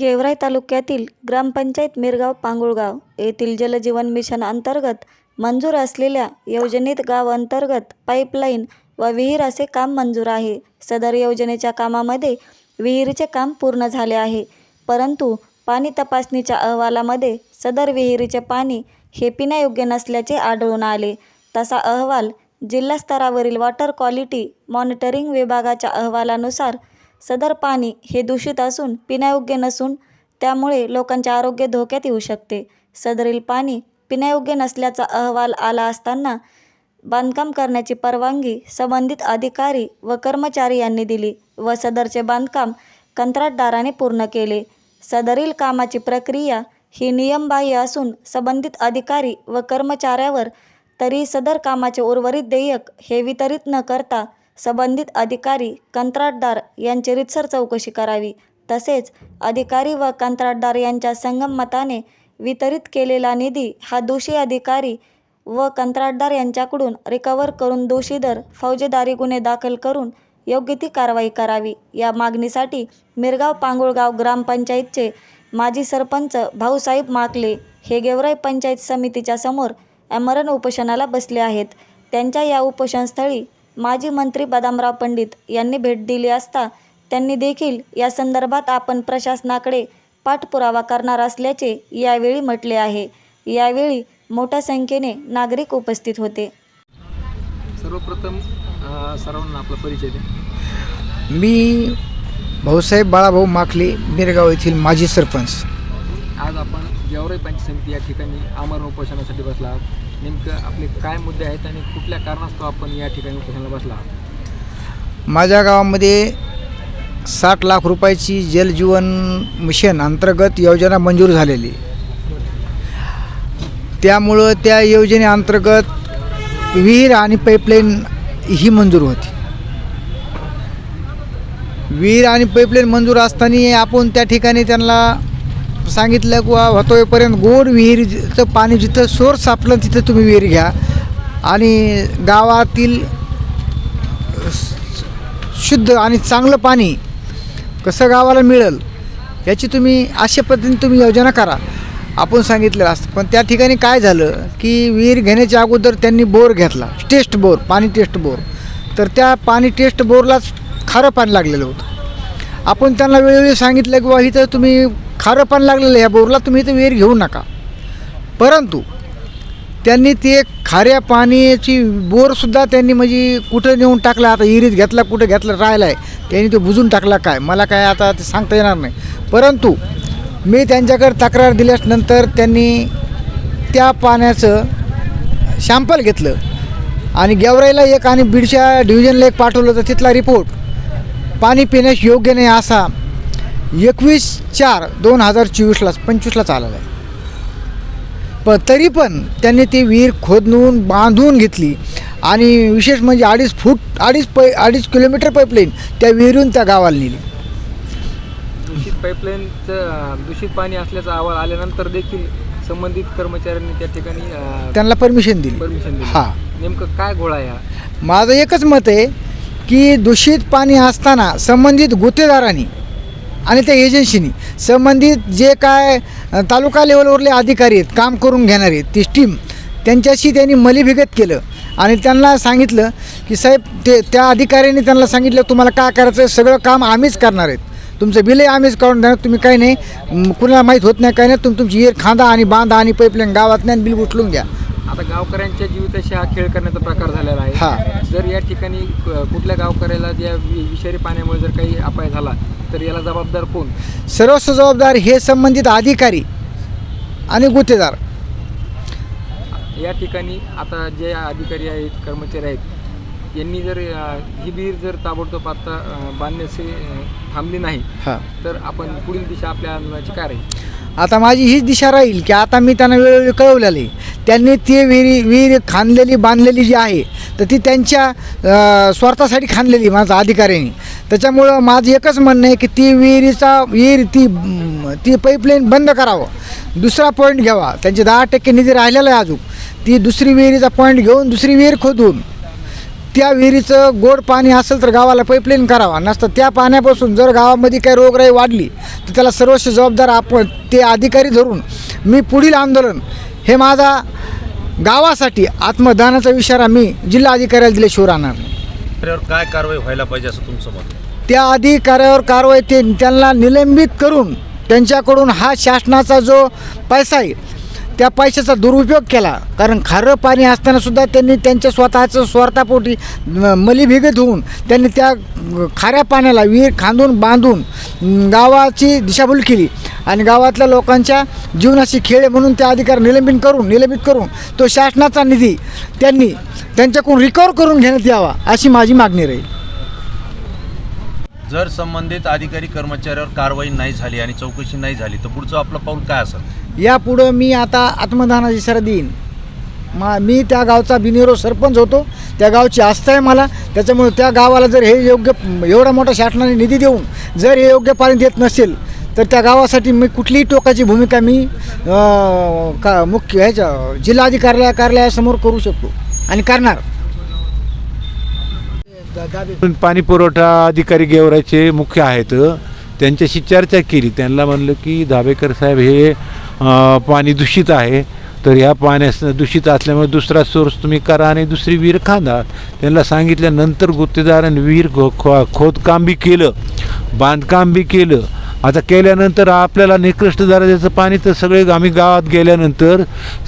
गेवराई तालुक्यातील ग्रामपंचायत मिरगाव पांगुळगाव येथील जलजीवन मिशन अंतर्गत मंजूर असलेल्या योजनेत गाव अंतर्गत पाईपलाईन व विहीर असे काम मंजूर आहे. सदर योजनेच्या कामामध्ये विहिरीचे काम पूर्ण झाले आहे. परंतु पाणी तपासणीच्या अहवालामध्ये सदर विहिरीचे पाणी हे पिण्यायोग्य नसल्याचे आढळून आले. तसा अहवाल जिल्हा स्तरावरील वॉटर क्वालिटी मॉनिटरिंग विभागाच्या अहवालानुसार सदर पाणी हे दूषित असून पिण्यायोग्य नसून त्यामुळे लोकांचे आरोग्य धोक्यात येऊ शकते. सदरील पाणी पिण्यायोग्य नसल्याचा अहवाल आला असताना बांधकाम करण्याची परवानगी संबंधित अधिकारी व कर्मचारी यांनी दिली व सदरचे बांधकाम कंत्राटदाराने पूर्ण केले. सदरील कामाची प्रक्रिया ही नियमबाह्य असून संबंधित अधिकारी व कर्मचाऱ्यावर तरी सदर कामाचे उर्वरित देयक हे वितरित न करता संबंधित अधिकारी कंत्राटदार यांची रितसर चौकशी करावी. तसेच अधिकारी व कंत्राटदार यांच्या संगमताने वितरित केलेला निधी हा दोषी अधिकारी व कंत्राटदार यांच्याकडून रिकव्हर करून दोषीदर फौजेदारी गुन्हे दाखल करून योग्य ती कारवाई करावी. या मागणीसाठी मिरगाव पांगुळगाव ग्रामपंचायतचे माजी सरपंच भाऊसाहेब माकले हे गेवराई पंचायत समितीच्या समोर अमरण उपोषणाला बसले आहेत. त्यांच्या या उपोषणस्थळी माजी मंत्री बदामराव पंडित यांनी भेट दिली असता त्यांनी देखील या संदर्भात आपण प्रशासनाकडे पाठपुरावा करणार असल्याचे यावेळी म्हटले आहे. यावेळी मोठ्या संख्येने नागरिक उपस्थित होते. सर्वप्रथम सर्वांना आपला परिचय द्या. मी भाऊसाहेब बाळाभाऊ माखले मिरगाव येथील माजी सरपंच. आज आपण गेवराई पंचायत समिती या ठिकाणी आमरण उपोषणासाठी बसला आहात. नेमकं आपले काय मुद्दे आहेत आणि कुठल्या कारणास्तव आपण या ठिकाणी उपोषणाला बसला माझ्या गावामध्ये साठ लाख रुपयाची जलजीवन मिशन अंतर्गत योजना मंजूर झालेली. त्यामुळं त्या योजनेअंतर्गत विहीर आणि पाईपलाईन ही मंजूर होती. विहीर आणि पाईपलाईन मंजूर असताना आपण त्या ठिकाणी त्यांना सांगितलं की होतोयपर्यंत गोड विहिरीचं पाणी जिथं सोर्स सापलं तिथं तुम्ही विहीर घ्या. आणि गावातील शुद्ध आणि चांगलं पाणी कसं गावाला मिळेल याची तुम्ही अशा पद्धतीने तुम्ही योजना करा. आपण सांगितलेलं असतं. पण त्या ठिकाणी काय झालं की विहीर घेण्याच्या अगोदर त्यांनी बोर घेतला. टेस्ट बोर पाणी टेस्ट बोर. तर त्या पाणी टेस्ट बोरलाच खारं पाणी लागलेलं होतं. आपण त्यांना वेळोवेळी सांगितलं की बा इथं तुम्ही खारं पण लागलेलं ह्या बोरला तुम्ही इथं विहीर घेऊ नका. परंतु त्यांनी ते खाऱ्या पाण्याची बोरसुद्धा त्यांनी म्हणजे कुठं नेऊन टाकला आता विहिरीत घेतला कुठं घेतला राहिला आहे त्यांनी तो बुजून टाकला काय? मला काय आता ते सांगता येणार नाही. परंतु मी त्यांच्याकडे तक्रार दिल्यानंतर त्यांनी त्या पाण्याचं शॅम्पल घेतलं. आणि गेवराईला एक आणि बीडच्या डिव्हिजनला एक पाठवलं तर तिथला रिपोर्ट. पाणी पिण्यास योग्य नाही असा एकवीस चार दोन हजार चोवीसला पंचवीसलाच आलेला आहे पण तरी पण त्यांनी ती विहीर खोदून बांधून घेतली. आणि विशेष म्हणजे अडीच फूट अडीच पै अडीच किलोमीटर पाईपलाईन त्या विहिरून त्या गावाला नेली. दूषित पाईपलाईनचं दूषित पाणी असल्याचा अहवाल आल्यानंतर देखील संबंधित कर्मचाऱ्यांनी त्या ठिकाणी त्यांना परमिशन दिली. परमिशन दिली. हां. नेमकं काय गोळा आहे हा? माझं एकच मत आहे की दूषित पाणी असताना संबंधित गुत्तेदारांनी आणि त्या एजन्सीनी संबंधित जे काय तालुका लेवलवरले अधिकारी आहेत काम करून घेणारे आहेत ती टीम त्यांच्याशी त्यांनी मलिभिगत केलं. आणि त्यांना सांगितलं की साहेब ते त्या अधिकाऱ्यांनी त्यांना सांगितलं तुम्हाला काय करायचं आहे? सगळं काम आम्हीच करणार आहेत. तुमचं बिलही आम्हीच काढून देणार तुम्ही काही नाही कुणाला माहीत होत नाही काही नाही तुम्ही तुमची इयर खांदा आणि बांधा आणि पाईपलाईन गावात नाही बिल उचलून घ्या. आता गावकऱ्यांच्या जीविताशी हा खेळ करण्याचा प्रकार झालेला आहे. हां. जर या ठिकाणी कुठल्या गावकऱ्याला ज्या विषारी पाण्यामुळे जर काही अपाय झाला तर याला जबाबदार कोण? सर्वस्व जबाबदार हे संबंधित अधिकारी आणि गुत्तेदार या ठिकाणी आता जे अधिकारी आहेत कर्मचारी आहेत यांनी जर ही विहीर जर ताबडतोब आता बांधण्याचे थांबली नाही तर आपण पुढील दिशा आपल्या आंदोलनाची काय राहील? आता माझी हीच दिशा राहील की आता मी त्यांना वेळोवेळी कळवलेलं आहे. त्यांनी ती विहिरी विहीर खांदलेली बांधलेली जी आहे तर ती त्यांच्या स्वार्थासाठी खांदलेली माझ्या अधिकाऱ्यांनी. त्याच्यामुळं माझं एकच म्हणणं आहे की ती विहिरीचा विहीर ती ती पाईपलाईन बंद करावं. दुसरा पॉईंट घ्यावा. त्यांचे दहा टक्के निधी राहिलेला आहे अजून. ती दुसरी विहिरीचा पॉईंट घेऊन दुसरी विहीर खोदून त्या विहिरीचं गोड पाणी असेल तर गावाला पाईपलाईन करावा नसतं त्या पाण्यापासून जर गावामध्ये काही रोगराई वाढली तर त्याला सर्वस्व जबाबदार आपण ते अधिकारी धरून मी पुढील आंदोलन हे माझा गावासाठी आत्मदानाचा इशारा मी जिल्हा अधिकाऱ्याला दिल्याशिवाय राहणार. त्यावर काय कारवाई व्हायला पाहिजे असं तुमचं मत? त्या अधिकाऱ्यावर कारवाई ते त्यांना निलंबित करून त्यांच्याकडून हा शासनाचा जो पैसा आहे त्या पैशाचा दुरुपयोग केला. कारण खारं पाणी असतानासुद्धा त्यांनी त्यांच्या स्वतःचं स्वार्थापोटी म- होऊन त्यांनी त्या खाऱ्या पाण्याला विहीर खांदून बांधून गावाची दिशाभूल केली. आणि गावातल्या लोकांच्या जीवनाशी खेळ म्हणून त्या अधिकार निलंबित करून निलंबित करून तो शासनाचा निधी त्यांनी त्यांच्याकडून रिकवर करून घेण्यात यावा अशी माझी मागणी राहील. जर संबंधित अधिकारी कर्मचाऱ्यावर कारवाई नाही झाली आणि चौकशी नाही झाली तर पुढचं आपलं पाऊल काय असेल? यापुढं मी आता आत्मदानाची सर देईन मा मी त्या गावचा बिनिरो सरपंच होतो. त्या गावची आस्था आहे मला. त्याच्यामुळे त्या गावाला जर हे योग्य एवढा मोठा शासनाने निधी देऊन जर हे योग्य पाणी देत नसेल तर त्या गावासाठी मी कुठलीही टोकाची भूमिका मी का मुख्य ह्याच्या जिल्हाधिकारी कार्यालयासमोर करू शकतो आणि करणार. पण पाणी पुरवठा अधिकारी गेवराचे मुख्य आहेत. त्यांच्याशी चर्चा केली. त्यांना म्हणलं की धाबेकर साहेब हे पाणी दूषित आहे. तर ह्या पाण्यास दूषित असल्यामुळे दुसरा सोर्स तुम्ही करा आणि दुसरी विहीर खांदा. त्यांना सांगितल्यानंतर गुत्तेदाराने विहीर खो खो खोदकाम बी केलं. बांधकाम बी केलं. आता केल्यानंतर आपल्याला निकृष्ट दर्जाचं पाणी तर सगळे आम्ही गावात गेल्यानंतर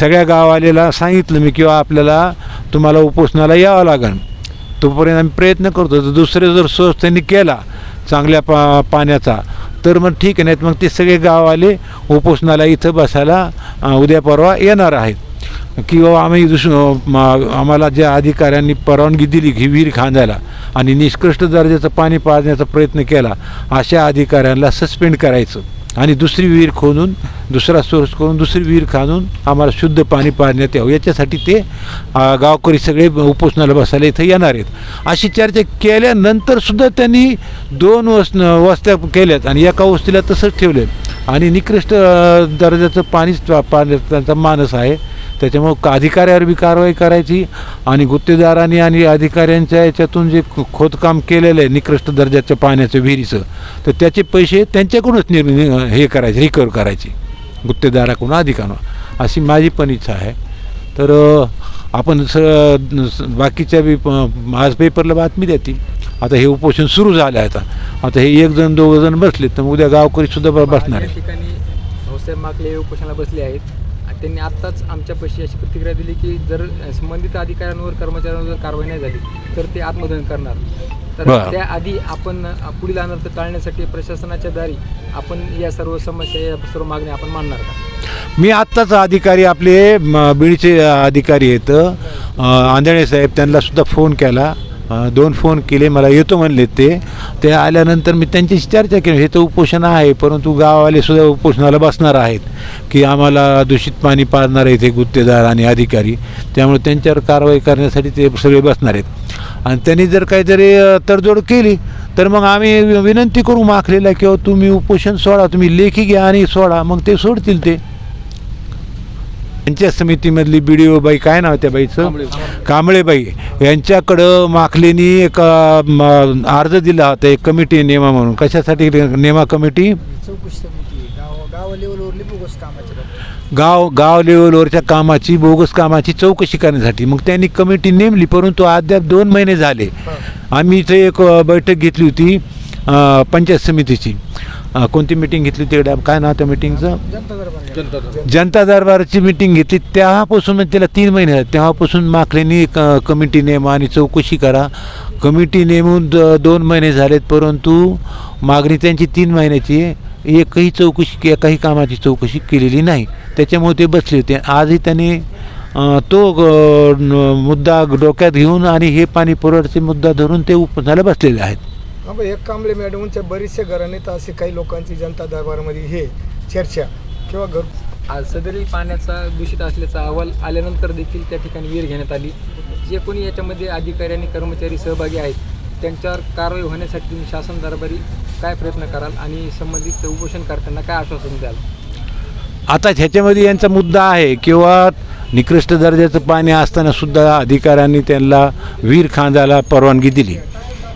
सगळ्या गाववालेला सांगितलं मी किंवा आपल्याला तुम्हाला उपोषणाला यावं लागेल तोपर्यंत आम्ही प्रयत्न करतो. तर दुसरे जर सोर्स त्यांनी केला चांगल्या पा पाण्याचा तर मग ठीक आहे. नाहीत मग ते सगळे गाववाले उपोषणाला इथं बसायला उद्या परवा येणार आहेत. किंवा आम्ही दुस आम्हाला ज्या अधिकाऱ्यांनी परवानगी दिली की विहीर खांदायला आणि निष्कृष्ट दर्जाचं पाणी पाजण्याचा प्रयत्न केला अशा अधिकाऱ्यांना सस्पेंड करायचं. आणि दुसरी विहीर खोदून दुसरा सोर्स करून दुसरी विहीर खाणून आम्हाला शुद्ध पाणी पाडण्यात यावं. याच्यासाठी ते गावकरी सगळे उपोषणाला बसायला इथं येणार आहेत. अशी चर्चा केल्यानंतरसुद्धा त्यांनी दोन वस वस्त्या केल्यात आणि एका वस्तीला तसंच ठेवले आणि निकृष्ट दर्जाचं पाणीच पाण्याचा त्यांचा मानस आहे. त्याच्यामुळं का- अधिकाऱ्यावर बी कारवाई करायची आणि गुत्तेदारांनी आणि अधिकाऱ्यांच्या याच्यातून जे खोदकाम केलेलं आहे निकृष्ट दर्जाच्या पाण्याचं विहिरीचं तर त्याचे पैसे त्यांच्याकडूनच निर् हे करायचे रिकवर करायचे. गुत्तेदाराकडून अधिकाऱ्यांना अशी माझी पण इच्छा आहे. तर आपण स बाकीच्या बी प- आज पेपरला बातमी देतील. आता हे उपोषण सुरू झालं आहे आता. आता हे एक जण दोघं जण बसले तर उद्या गावकरीसुद्धा बसणार आहे. ठिकाणी उपोषणाला बसले आहेत. त्यांनी आत्ताच आमच्या पैशी अशी प्रतिक्रिया दिली की जर संबंधित अधिकाऱ्यांवर कर्मचाऱ्यांवर जर कारवाई नाही झाली तर ते आत्मदहन करणार. तर. त्याआधी आपण पुढील अनर्थ टाळण्यासाठी प्रशासनाच्या दारी आपण या सर्व समस्या या सर्व मागण्या आपण मांडणार का मी आत्ताच अधिकारी आपले बीडचे अधिकारी आहेत. आंधळे साहेब त्यांना सुद्धा फोन केला. दोन फोन केले मला येतो म्हणले ते. ते आल्यानंतर मी त्यांच्याशी चर्चा केली. हे तर उपोषण आहे परंतु गाववाले सुद्धा उपोषणाला बसणार आहेत की आम्हाला दूषित पाणी पाजणार आहेत हे गुत्तेदार आणि अधिकारी. त्यामुळे त्यांच्यावर कारवाई करण्यासाठी ते सगळे बसणार आहेत. आणि त्यांनी जर काहीतरी तडजोड केली तर मग आम्ही विनंती करू माखलेला किंवा तुम्ही उपोषण सोडा तुम्ही लेखी घ्या आणि सोडा. मग ते सोडतील ते. यांच्या समितीमधली बी डी ओ बाई काय नाव त्या बाईचं? कांबळेबाई. यांच्याकडं माखलेनी एक अर्ज दिला होता एक कमिटी नेमा म्हणून. कशासाठी नेमा कमिटी? गाव गाव लेवलवरली बोगस कामाच्या गाव गाव लेवलवरच्या कामाची बोगस कामाची चौकशी करण्यासाठी. मग त्यांनी कमिटी नेमली परंतु अद्याप दोन महिने झाले. आम्ही इथे एक बैठक घेतली होती पंचायत समितीची. अ, कोणती मिटिंग घेतली तिकडे? काय नाव त्या मिटिंगचं जनता दरबारची मिटिंग घेतली. तेव्हापासून म्हणजे त्याला तीन महिने झाले. तेव्हापासून माकलेनी क कमिटी नेमा आणि चौकशी करा. कमिटी नेमून द दोन महिने झालेत परंतु मागणी त्यांची तीन महिन्याची आहे. एकही चौकशी एकाही कामाची चौकशी केलेली नाही. त्याच्यामुळे ते बसले होते. आजही त्यांनी तो ग- न- मुद्दा डोक्यात घेऊन आणि हे पाणी पुरवठ्याचे मुद्दा धरून ते उपनाला बसलेले आहेत. हा एक कांबळे मॅडमच्या बरेचशा घराने तर असे काही लोकांची जनता दरबारामध्ये हे चर्चा किंवा घर आज सदरील पाण्याचा दूषित असल्याचा अहवाल आल्यानंतर देखील त्या ठिकाणी विहीर घेण्यात आली. जे कोणी याच्यामध्ये अधिकारी आणि कर्मचारी सहभागी आहेत त्यांच्यावर कारवाई होण्यासाठी तुम्ही शासन दरबारी काय प्रयत्न कराल आणि संबंधित उपोषणकर्त्यांना काय आश्वासन द्याल? आता ह्याच्यामध्ये यांचा मुद्दा आहे किंवा निकृष्ट दर्जाचं पाणी असताना सुद्धा अधिकाऱ्यांनी त्यांना विहीर खांदायला परवानगी दिली.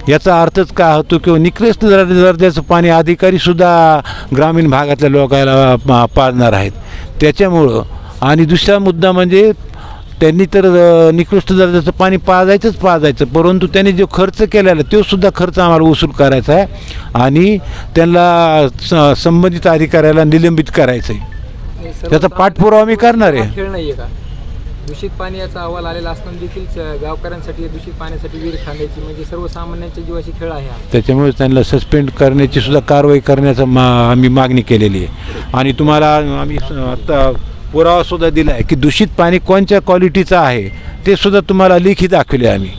याचा अर्थच काय होतो की निकृष्ट दर दर्जाचं पाणी अधिकारीसुद्धा ग्रामीण भागातल्या लोकांना पा- पाजणार आहेत. त्याच्यामुळं आणि दुसरा मुद्दा म्हणजे त्यांनी तर निकृष्ट दर्जाचं पाणी पाजायचंच पाजायचं परंतु त्यांनी जो खर्च केलेला तो सुद्धा खर्च आम्हाला वसूल करायचा आहे आणि त्यांना संबंधित अधिकाऱ्याला निलंबित करायचं आहे त्याचा पाठपुरावा मी करणार आहे. दूषित पाणी याचा अहवाल आलेला असताना देखील गावकऱ्यांसाठी दूषित पाण्यासाठी विहीर खांदायची म्हणजे सर्वसामान्यांच्या जीवाशी खेळ आहे हा. त्याच्यामुळे त्यांना सस्पेंड करण्याची सुद्धा कारवाई करण्याचा मा आम्ही मागणी केलेली आहे. आणि तुम्हाला आम्ही स- आता पुरावा सुद्धा दिला आहे की दूषित पाणी कोणत्या क्वालिटीचं आहे ते सुद्धा तुम्हाला लेखी दाखवले आम्ही.